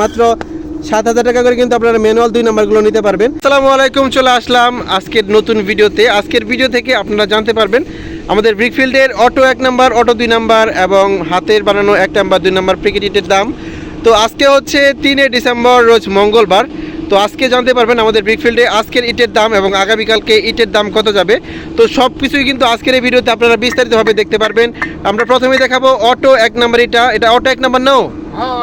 মাত্র সাত হাজার টাকা করে কিন্তু আপনারা ম্যানুয়াল দুই নাম্বারগুলো নিতে পারবেন। আসসালামু আলাইকুম, চলে আসলাম আজকের নতুন ভিডিওতে। আজকের ভিডিও থেকে আপনারা জানতে পারবেন, আমাদের ব্রিকফিল্ডের অটো এক নাম্বার অটো দুই নাম্বার এবং হাতের বানানো এক নাম্বার, দুই নাম্বার প্রিকেটিটের দাম। তো আজকে হচ্ছে তিনে ডিসেম্বর, রোজ মঙ্গলবার। তো আজকে জানতে পারবেন আমাদের ব্রিকফিল্ডে আজকের ইটের দাম এবং আগামীকালকে ইটের দাম কত যাবে। তো সব কিছুই কিন্তু আজকের এই ভিডিওতে আপনারা বিস্তারিতভাবে দেখতে পারবেন। আমরা প্রথমে দেখাবো অটো এক নাম্বার এটা এটা অটো এক নাম্বার নাও হ্যাঁ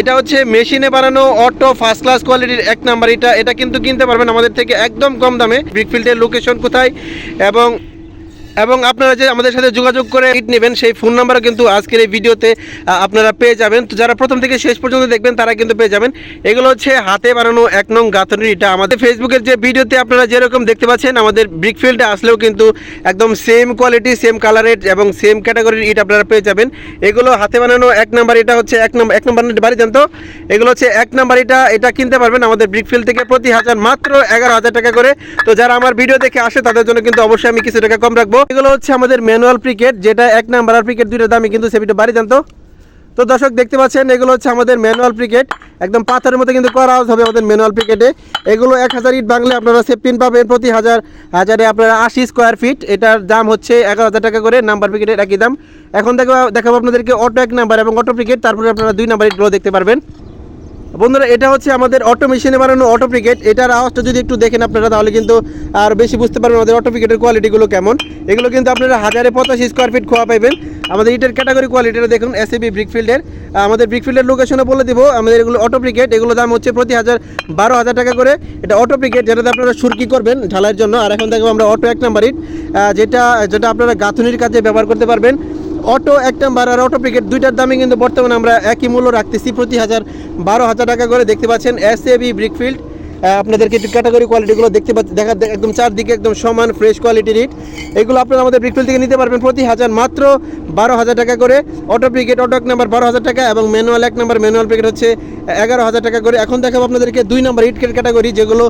এটা হচ্ছে মেশিনে বানানো অটো ফার্স্ট ক্লাস কোয়ালিটির এক নাম্বার এটা এটা কিন্তু কিনতে পারবেন আমাদের থেকে একদম কম দামে। বিগফিল্ডের লোকেশন কোথায়? এবং এবং আপনারা যে আমাদের সাথে যোগাযোগ করে ইট নেবেন, সেই ফোন নাম্বারও কিন্তু আজকের এই ভিডিওতে আপনারা পেয়ে যাবেন। তো যারা প্রথম থেকে শেষ পর্যন্ত দেখবেন, তারা কিন্তু পেয়ে যাবেন। এগুলো হচ্ছে হাতে বানানো এক নং গাঁথনির এটা আমাদের ফেসবুকের যে ভিডিওতে আপনারা যেরকম দেখতে পাচ্ছেন, আমাদের ব্রিকফিল্ডে আসলেও কিন্তু একদম সেম কোয়ালিটি সেম কালারের এবং সেম ক্যাটাগরির ইট আপনারা পেয়ে যাবেন। এগুলো হাতে বানানো এক নাম্বার এটা হচ্ছে এক নম্বর এক নম্বর বাড়ি জানতো এগুলো হচ্ছে এক নাম্বার এটা এটা কিনতে পারবেন আমাদের ব্রিকফিল্ড থেকে প্রতি হাজার, মাত্র এগারো হাজার টাকা করে। তো যারা আমার ভিডিও দেখে আসে, তাদের জন্য কিন্তু অবশ্যই আমি কিছু টাকা কম রাখব। এগুলো হচ্ছে আমাদের ম্যানুয়াল ক্রিকেট যেটা এক নাম্বার আর ক্রিকেট দুইটা দামই কিন্তু সেটা বাড়ি জানতো। তো দর্শক দেখতে পাচ্ছেন, এগুলো হচ্ছে আমাদের ম্যানুয়াল ক্রিকেট একদম পাথরের মতো কিন্তু করা হবে আমাদের ম্যানুয়াল ক্রিকেটে এগুলো এক হাজার ইট বাংলে আপনারা সেফটিন পাবেন প্রতি হাজার, হাজারে আপনারা আশি স্কোয়ার ফিট এটার দাম হচ্ছে এগারো হাজার টাকা করে নাম্বার ক্রিকেটের একই দাম। এখন দেখো দেখাবো আপনাদেরকে অটো এক নাম্বার এবং অটো ক্রিকেট তারপরে আপনারা দুই নাম্বার ইটগুলো দেখতে পারবেন। বন্ধুরা, এটা হচ্ছে আমাদের অটো মেশিনে বানানো অটো ক্রিকেট এটার আওয়াজটা যদি একটু দেখেন আপনারা, তাহলে কিন্তু আর বেশি বুঝতে পারবেন আমাদের অটো ক্রিকেটের কোয়ালিটিগুলো কেমন। এগুলো কিন্তু আপনারা হাজারে পঁচাশি স্কোয়ার ফিট খোয়া পাবেন আমাদের ইটের ক্যাটাগরি কোয়ালিটিটা দেখুন এসএবি ব্রিকফিল্ডের আমাদের ব্রিকফিল্ডের লোকেশনে বলে দিব। আমাদের এগুলো অটো ক্রিকেট এগুলো দাম হচ্ছে প্রতি হাজার বারো হাজার টাকা করে। এটা অটো ক্রিকেট যেটাতে আপনারা সুরকি করবেন ঢালাইয়ের জন্য। আর এখন দেখব আমরা অটো এক নাম্বার ইট যেটা যেটা আপনারা গাঁথুনির কাজে ব্যবহার করতে পারবেন। অটো এক নাম্বার আর অটো পিকেট দুইটার দামে কিন্তু বর্তমানে আমরা একই মূল্য রাখতেছি। প্রতি হাজার বারো হাজার টাকা করে দেখতে পাচ্ছেন এস এ বি ব্রিকফিল্ড আপনাদেরকে একটু ক্যাটাগরি কোয়ালিটিগুলো দেখতে পাচ্ছি, দেখা একদম চারদিকে একদম সমান ফ্রেশ কোয়ালিটির ইট এগুলো আপনারা আমাদের ব্রিকফিল্ড থেকে নিতে পারবেন প্রতি হাজার মাত্র বারো হাজার টাকা করে। অটো প্রিকেট অটো এক নাম্বার বারো হাজার টাকা এবং ম্যানুয়াল এক নাম্বার ম্যানুয়াল প্রিকেট হচ্ছে এগারো হাজার টাকা করে। এখন দেখাবো আপনাদেরকে দুই নাম্বার ইট ক্যাটাগরি যেগুলো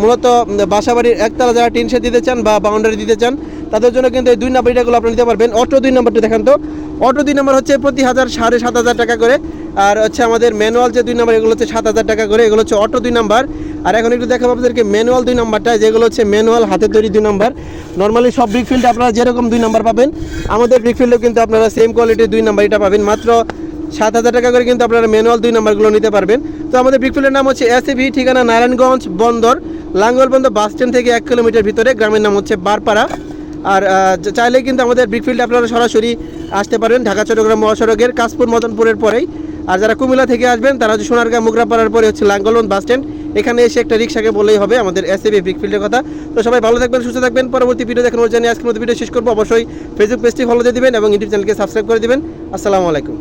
মূলত বাসাবাড়ির একতলা যারা টিন দিতে চান বা বাউন্ডারি দিতে চান তাদের জন্য কিন্তু এই দুই নাম্বার ইটাগুলো আপনি নিতে পারবেন। অটো দুই নাম্বারটা দেখান তো। অটো দুই নাম্বার হচ্ছে প্রতি হাজার সাড়ে সাত হাজার টাকা করে। আর হচ্ছে আমাদের ম্যানুয়াল যে দুই নাম্বার এগুলো হচ্ছে সাত হাজার টাকা করে। এগুলো হচ্ছে অটো দুই নাম্বার আর এখন একটু দেখাবো আপনাদেরকে ম্যানুয়াল দুই নাম্বারটা যেগুলো হচ্ছে ম্যানুয়াল হাতে তৈরি দুই নাম্বার নর্মালি সব ব্রিকফিল্ডে আপনারা যেরকম দুই নাম্বার পাবেন, আমাদের ব্রিকফিল্ডেও কিন্তু আপনারা সেম কোয়ালিটির দুই নাম্বার এটা পাবেন। মাত্র সাত হাজার টাকা করে কিন্তু আপনারা ম্যানুয়াল দুই নাম্বারগুলো নিতে পারবেন। তো আমাদের ব্রিকফিল্ডের নাম হচ্ছে এস ঠিকানা নারায়ণগঞ্জ বন্দর লাঙ্গলবন্দ বাস স্ট্যান্ড থেকে এক কিলোমিটার ভিতরে। গ্রামের নাম হচ্ছে বারপাড়া। আর চাইলে কিন্তু আমাদের ব্রিকফিল্ডে আপনারা সরাসরি আসতে পারেন ঢাকা, চট্টগ্রাম মহাসড়কের কাশপুর, মদনপুরের পরেই। আর যারা কুমিল্লা থেকে আসবেন, তারা হচ্ছে সোনারগাঁ, মুগরাপাড়ার পরে হচ্ছে লাঙ্গলবন্দ বাস স্ট্যান্ড। এখানে এসে একটা রিক্সাকে বললেই হবে আমাদের এস এবি ব্রিকফিল্ডের কথা। তো সবাই ভালো থাকবেন, সুস্থ থাকবেন। পরবর্তী ভিডিও দেখানোর জন্য আজকের মতো ভিডিও শেষ করব। অবশ্যই ফেসবুক পেজটি ফলো দিয়ে দিবেন এবং ইউটিউব চ্যানেলকে সাবস্ক্রাইব করে দিবেন। আসসালামু আলাইকুম।